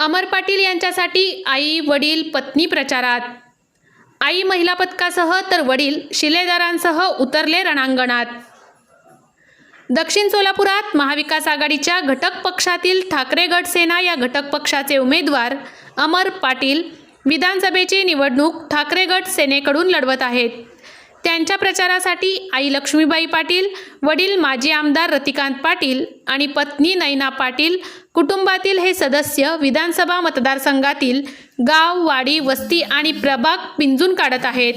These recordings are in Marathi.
अमर पाटील यांच्यासाठी आई वडील पत्नी प्रचारात. आई महिला पथकासह तर वडील शिलेदारांसह उतरले रणांगणात. दक्षिण सोलापुरात महाविकास आघाडीच्या घटक पक्षातील ठाकरे गट सेना या घटक पक्षाचे उमेदवार अमर पाटील विधानसभेची निवडणूक ठाकरे गट सेनेकडून लढवत आहेत. त्यांच्या प्रचारासाठी आई लक्ष्मीबाई पाटील वडील माजी आमदार रतिकांत पाटील आणि पत्नी नैना पाटील कुटुंबातील हे सदस्य विधानसभा मतदारसंघातील गाव वाडी वस्ती आणि प्रभाग पिंजून काढत आहेत.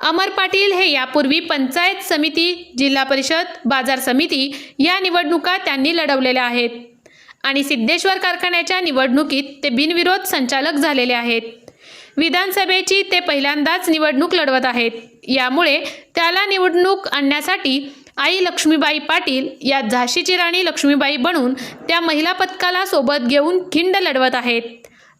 अमर पाटील हे यापूर्वी पंचायत समिती जिल्हा परिषद बाजार समिती या निवडणुका त्यांनी लढवलेल्या आहेत. आणि सिद्धेश्वर कारखान्याच्या निवडणुकीत ते बिनविरोध संचालक झालेले आहेत. विधानसभेची ते पहिल्यांदाच निवडणूक लढवत आहेत. यामुळे त्याला निवडणूक आणण्यासाठी आई लक्ष्मीबाई पाटील या झाशीची राणी लक्ष्मीबाई बनून त्या महिला पथकाला सोबत घेऊन खिंड लढवत आहेत.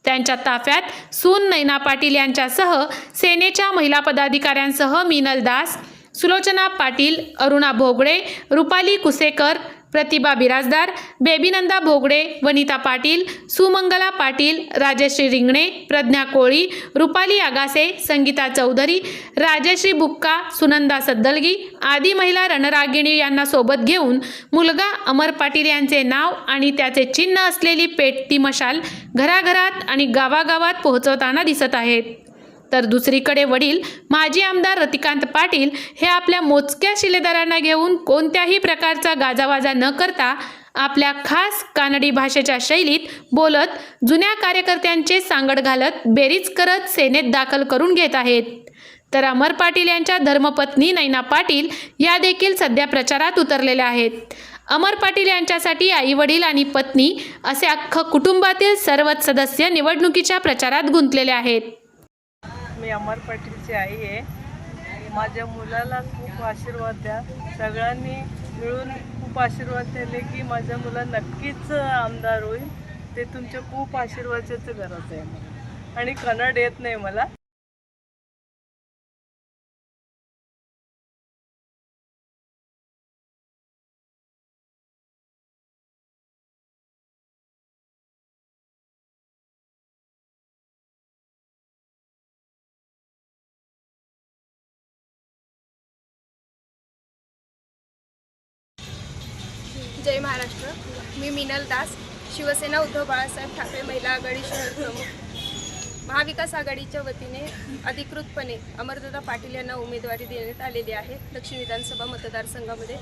त्यांच्या ताफ्यात सून नैना पाटील यांच्यासह सेनेच्या महिला पदाधिकाऱ्यांसह मिनल दास सुलोचना पाटील अरुणा भोगडे रुपाली कुसेकर प्रतिभा बिराजदार बेबीनंदा भोगडे वनिता पाटील सुमंगला पाटील राजश्री रिंगणे प्रज्ञा कोळी रुपाली आगासे संगीता चौधरी राजश्री बुक्का सुनंदा सद्दलगी आदी महिला रणरागिणी यांना सोबत घेऊन मुलगा अमर पाटील यांचे नाव आणि त्याचे चिन्ह असलेली पेटती मशाल घराघरात आणि गावागावात पोहोचवताना दिसत आहेत. तर दुसरीकडे वडील माजी आमदार रतिकांत पाटील हे आपल्या मोजक्या शिलेदारांना घेऊन कोणत्याही प्रकारचा गाजावाजा न करता आपल्या खास कानडी भाषेच्या शैलीत बोलत जुन्या कार्यकर्त्यांचे सांगड घालत बेरीज करत सेनेत दाखल करून घेत आहेत. तर अमर पाटील यांच्या धर्मपत्नी नैना पाटील या देखील सध्या प्रचारात उतरलेल्या आहेत. अमर पाटील यांच्यासाठी आई वडील आणि पत्नी असे अख्खं कुटुंबातील सर्वच सदस्य निवडणुकीच्या प्रचारात गुंतलेले आहेत. मी अमर पाटीलची आई आहे. माझ्या मुलाला खूप आशीर्वाद द्या. सगळ्यांनी मिळून खूप आशीर्वाद दिले की माझ्या मुला नक्कीच आमदार होईल. ते तुमच्या खूप आशीर्वादाचं गरज आहे. आणि कन्नड येत नाही मला. जय महाराष्ट्र. मी मिनल दास शिवसेना उद्धव बाळासाहेब ठाकरे महिला आघाडी शहर प्रमुख. महाविकास आघाडीच्या वतीने अधिकृतपणे अमरदादा पाटील यांना उमेदवारी देण्यात आलेली आहे. दक्षिण विधानसभा मतदारसंघामध्ये.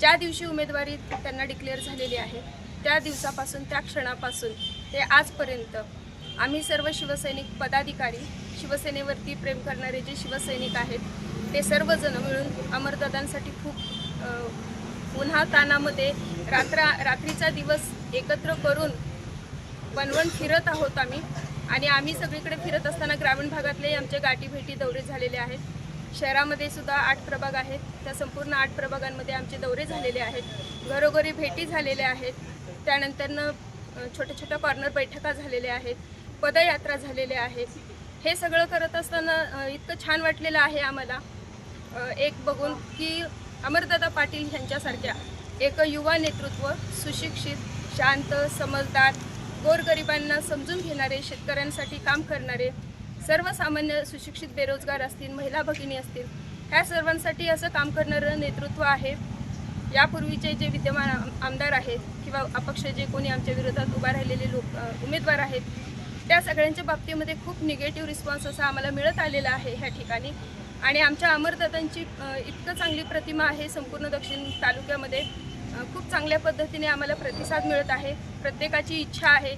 ज्या दिवशी उमेदवारी त्यांना डिक्लेअर झालेली आहे त्या दिवसापासून त्या क्षणापासून ते आजपर्यंत आम्ही सर्व शिवसैनिक पदाधिकारी शिवसेनेवरती प्रेम करणारे जे शिवसैनिक आहेत ते सर्वजण मिळून अमरदादांसाठी खूप उन्हा तानामध्ये रात्र रात्रीचा दिवस एकत्र करून बनवण फिरत आहोत आम्ही. आणि आम्ही सगळीकडे फिरत असताना ग्रामीण भागातले आमचे गाठीभेटी दौरे झालेले आहेत. शहरामध्ये सुद्धा आठ प्रभाग आहेत. त्या संपूर्ण आठ प्रभागांमध्ये आमचे दौरे झालेले आहेत. घरोघरी भेटी झालेल्या आहेत. त्यानंतरनं छोट्या छोट्या कॉर्नर बैठका झालेल्या आहेत. पदयात्रा झालेल्या आहेत. हे सगळं करत असताना इतकं छान वाटलेलं आहे आम्हाला. एक बघून की अमरदादा पाटील यांच्यासारख्या एक युवा नेतृत्व सुशिक्षित शांत समजदार गोरगरिबांना समजून घेणारे शेतकऱ्यांसाठी काम करणारे सर्वसामान्य सुशिक्षित बेरोजगार असतील महिला भगिनी असतील ह्या सर्वांसाठी असं काम करणारं नेतृत्व आहे. यापूर्वीचे जे विद्यमान आम- आमदार आहेत किंवा अपक्ष जे कोणी आमच्या विरोधात उभा राहिलेले लोक उमेदवार आहेत त्या सगळ्यांच्या बाबतीमध्ये खूप निगेटिव्ह रिस्पॉन्स असा आम्हाला मिळत आलेला आहे ह्या ठिकाणी. आणि आमच्या अमरदादांची इतकं चांगली प्रतिमा आहे संपूर्ण दक्षिण तालुक्यामध्ये. खूप चांगल्या पद्धतीने आम्हाला प्रतिसाद मिळत आहे. प्रत्येकाची इच्छा आहे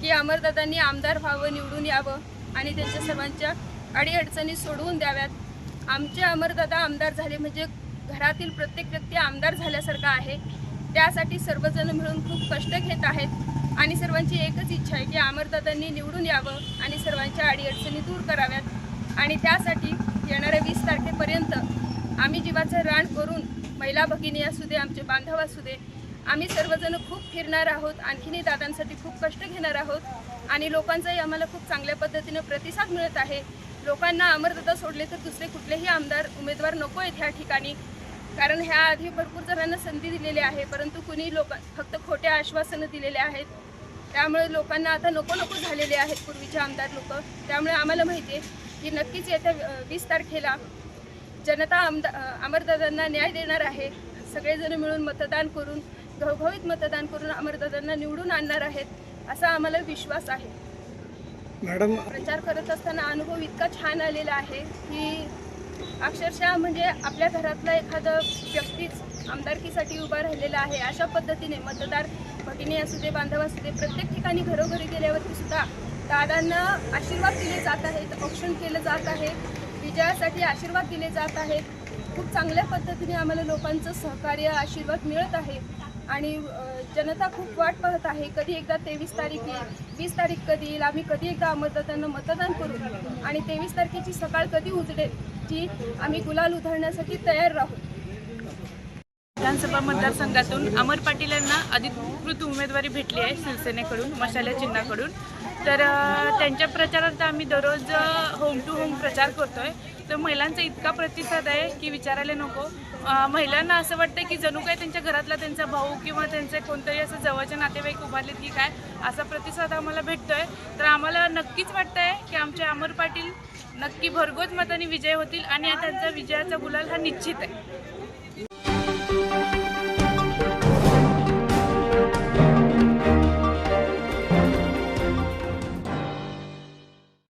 की अमरदादांनी आमदार व्हावं निवडून यावं आणि त्यांच्या सर्वांच्या अडीअडचणी सोडवून द्याव्यात. आमचे अमरदादा आमदार झाले म्हणजे घरातील प्रत्येक व्यक्ती आमदार झाल्यासारखा आहे. त्यासाठी सर्वजण मिळून खूप कष्ट घेत आहेत आणि सर्वांची एकच इच्छा आहे की अमरदादांनी निवडून यावं आणि सर्वांच्या अडीअडचणी दूर कराव्यात. आणि त्यासाठी येणाऱ्या वीस तारखेपर्यंत आम्ही जीवाचं रान करून महिला भगिनी असू दे आमचे बांधव असू दे आम्ही सर्वजण खूप फिरणार आहोत आणखीनही दादांसाठी खूप कष्ट घेणार आहोत आणि लोकांचाही आम्हाला खूप चांगल्या पद्धतीनं प्रतिसाद मिळत आहे. लोकांना अमरदादा सोडले तर दुसरे कुठलेही आमदार उमेदवार नको आहेत ह्या ठिकाणी. कारण ह्या आधी भरपूर जणांना संधी दिलेली आहे परंतु कुणी लोक फक्त खोट्या आश्वासनं दिलेले आहेत. त्यामुळे लोकांना आता नको नको झालेले आहेत पूर्वीचे आमदार लोक. त्यामुळे आम्हाला माहिती आहे की नक्कीच येत्या वीस तारखेला जनता आमदार अमरदादांना न्याय देणार आहे. सगळेजण मिळून मतदान करून घवघवीत मतदान करून अमरदादांना निवडून आणणार आहेत असा आम्हाला विश्वास आहे. मॅडम प्रचार करत असताना अनुभव इतका छान आलेला आहे की अक्षरशः म्हणजे आपल्या घरातला एखादं व्यक्तीच आमदारकीसाठी उभा राहिलेला आहे. अशा पद्धतीने मतदार भगिनी असू दे बांधव असू दे प्रत्येक ठिकाणी घरोघरी गेल्यावरती सुद्धा दादांना आशीर्वाद दिले जात आहेत औक्षण केलं जात आहे विजयासाठी आशीर्वाद दिले जात आहेत. खूप चांगल्या पद्धतीने आम्हाला लोकांचं सहकार्य आशीर्वाद मिळत आहे. आणि जनता खूप वाट पाहत आहे. कधी एकदा तेवीस तारीख येईल वीस तारीख कधी येईल आम्ही कधी एकदा मतदारांना मतदान करू? आणि तेवीस तारखेची सकाळ कधी उजडेल जी आम्ही गुलाल उधळण्यासाठी तयार राहू. विधानसभा मतदारसंघातून अमर पाटील यांना अधिकृत उमेदवारी भेटली आहे शिवसेनेकडून मशाल्या चिन्हाकडून. तर त्यांच्या प्रचारार्थ आम्ही दररोज होम टू होम प्रचार करतो आहे तर महिलांचा इतका प्रतिसाद आहे की विचारायला नको. महिलांना असं वाटतं की जणू काय त्यांच्या घरातला त्यांचा भाऊ किंवा त्यांचे कोणतरी असं जवळचे नातेवाईक उभारलेत की काय असा प्रतिसाद आम्हाला भेटतो आहे तर आम्हाला नक्कीच वाटतं आहे की आमचे अमर पाटील नक्की भरघोस मताने विजय होतील आणि त्यांचा विजयाचा गुलाल हा निश्चित आहे.